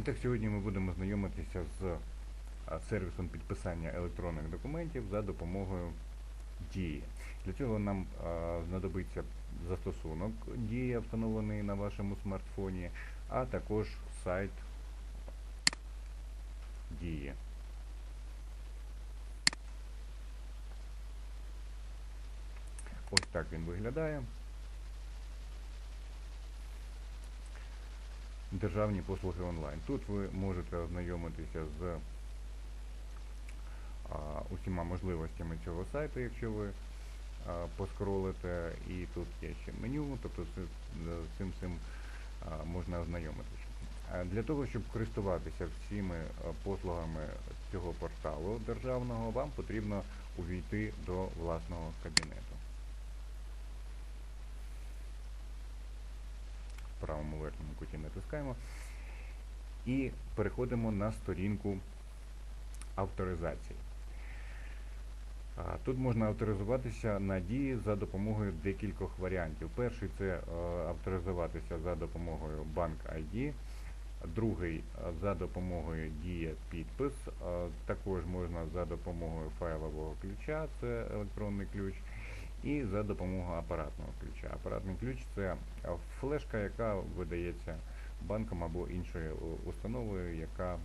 І так сьогодні ми будемо знайомитися з а, сервісом підписання електронних документів за допомогою Дії. Для цього нам знадобиться застосунок Дія, встановлений на вашому смартфоні, а також сайт Дії. Ось так він виглядає. Державні послуги онлайн. Тут ви можете ознайомитися з а, усіма можливостями цього сайту, якщо ви а, поскролите, і тут є ще меню, тобто з цим цим а, можна ознайомитися. Для того, щоб користуватися всіми послугами цього порталу державного, вам потрібно увійти до власного кабінету. Правому верхньому куті натискаємо і переходимо на сторінку авторизації. Тут можна авторизуватися на дії за допомогою декількох варіантів. Перший це е, авторизуватися за допомогою Bank ID, другий за допомогою Дія підпис. Е, Також можна за допомогою файлового ключа, це електронний ключ, і за допомогою апаратного ключа. Апаратний ключ це е, флешка, яка видається банком або іншою установою, яка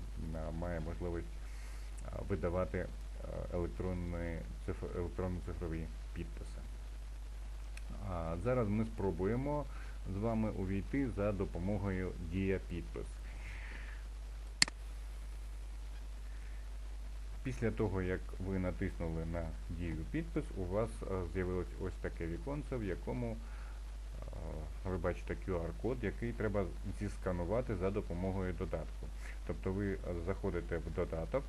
має можливість видавати е, електронні, циф- електронно-цифрові підписи. Зараз ми спробуємо з вами увійти за допомогою Дія підпис. Після того, як ви натиснули на дію підпис, у вас е, з'явилось ось таке віконце, в якому е, ви бачите QR-код, який треба зісканувати за допомогою додатку. Тобто ви е, заходите в додаток,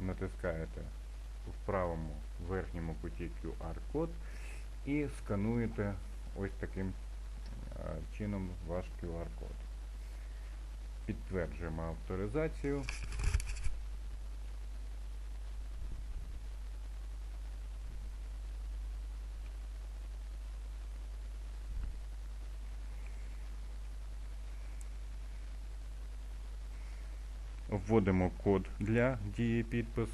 натискаєте в правому верхньому куті QR-код і скануєте ось таким чином ваш QR-код. Підтверджуємо авторизацію. Вводимо код для дії підпис.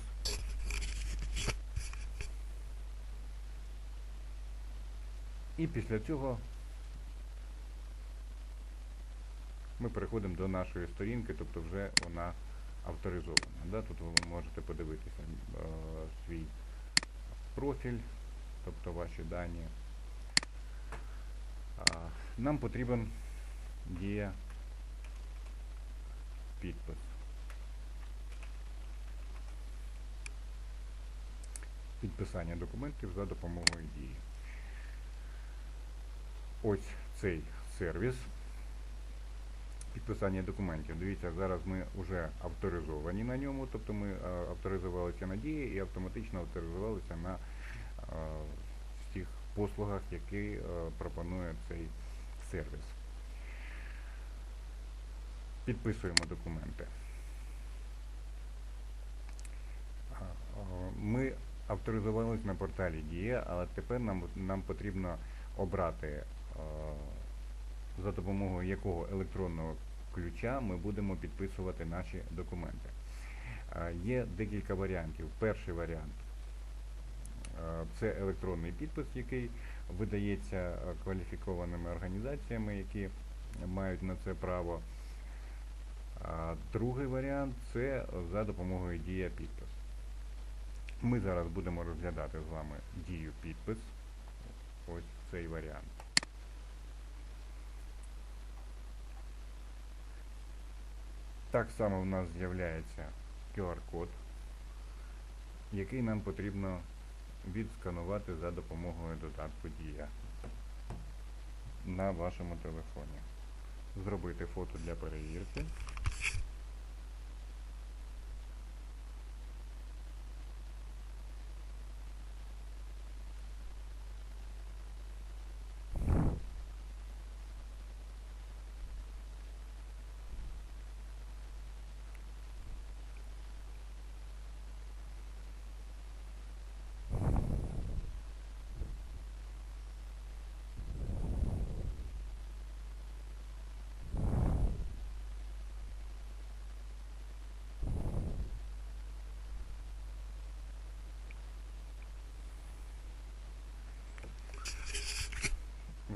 І після цього ми переходимо до нашої сторінки, тобто вже вона авторизована. Да? Тут ви можете подивитися е, свій профіль, тобто ваші дані. Нам потрібен дія підпис. Підписання документів за допомогою дії. Ось цей сервіс. Підписання документів. Дивіться, зараз ми вже авторизовані на ньому, тобто ми е, авторизувалися на дії і автоматично авторизувалися на е, всіх послугах, які е, пропонує цей сервіс. Підписуємо документи. Ми авторизувалися на порталі Дія, але тепер нам, нам потрібно обрати, е, за допомогою якого електронного ключа ми будемо підписувати наші документи. Е, Є декілька варіантів. Перший варіант е, це електронний підпис, який видається кваліфікованими організаціями, які мають на це право. Другий варіант це за допомогою дія підпис. Ми зараз будемо розглядати з вами дію підпис. Ось цей варіант. Так само в нас з'являється QR-код, який нам потрібно відсканувати за допомогою додатку Дія на вашому телефоні. Зробити фото для перевірки.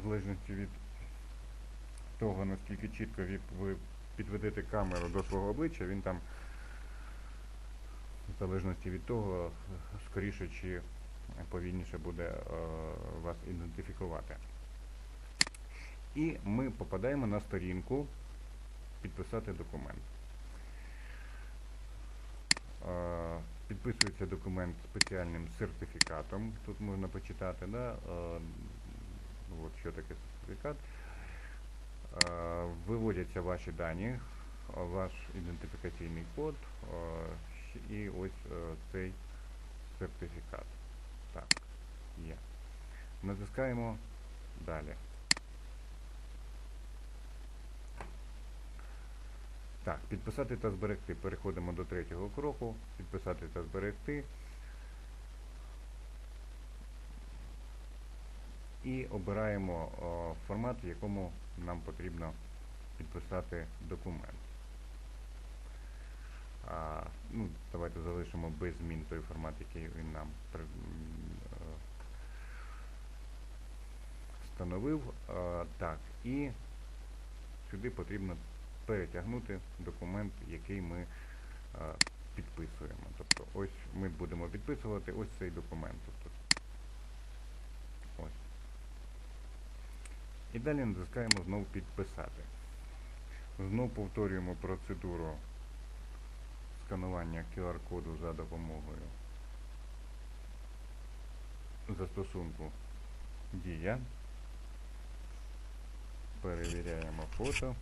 Залежності від того, наскільки чітко ви- підведете камеру до свого обличчя, він там, в залежності від того, скоріше чи повільніше буде е, вас ідентифікувати. І ми попадаємо на сторінку підписати документ. Е, Підписується документ спеціальним сертифікатом. Тут можна почитати, да? От що таке сертифікат. Виводяться ваші дані, ваш ідентифікаційний код і ось е, цей сертифікат. Так, є. Натискаємо далі. Так, підписати та зберегти. Переходимо до третього кроку. Підписати та зберегти. І обираємо формат, в якому нам потрібно підписати документ. А, ну, давайте залишимо без змін той формат, який він нам встановив. А, так, і сюди потрібно перетягнути документ, який ми е, підписуємо. Тобто ось ми будемо підписувати ось цей документ. Тобто, І далі натискаємо знову підписати. Знову повторюємо процедуру сканування QR-коду за допомогою застосунку Дія. Перевіряємо фото.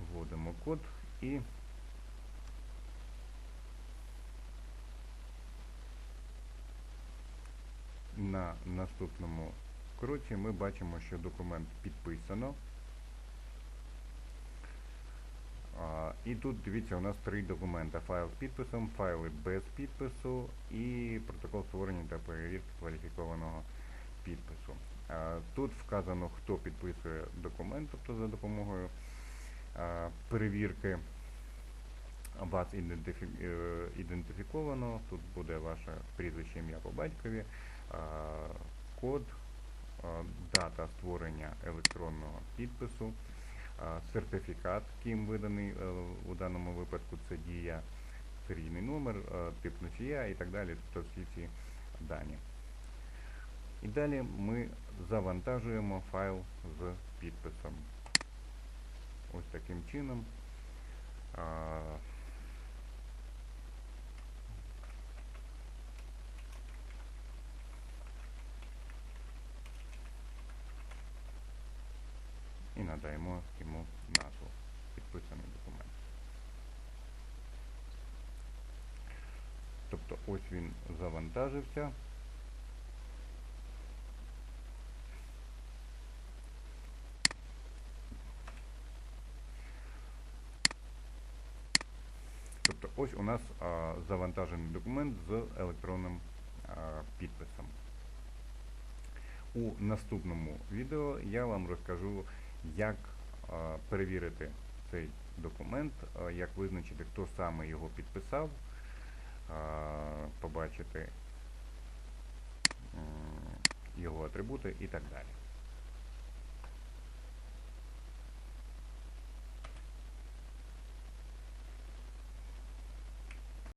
Вводимо код і на наступному кроці ми бачимо, що документ підписано. І тут дивіться, у нас три документи: файл з підписом, файли без підпису і протокол створення та перевірки кваліфікованого підпису. Тут вказано, хто підписує документ, тобто за допомогою перевірки вас е, ідентифіковано. Тут буде ваше прізвище ім'я по батькові, код, дата створення електронного підпису, сертифікат, ким виданий е, у даному випадку це дія, серійний номер, е, тип носія і так далі, тобто всі ці дані. І далі ми завантажуємо файл з підписом. Ось таким чином. І надаємо йому назву підписаний документ. Тобто ось він завантажився. Тобто ось у нас а, завантажений документ з електронним а, підписом. У наступному відео я вам розкажу, як перевірити цей документ, як визначити, хто саме його підписав, побачити його атрибути і так далі.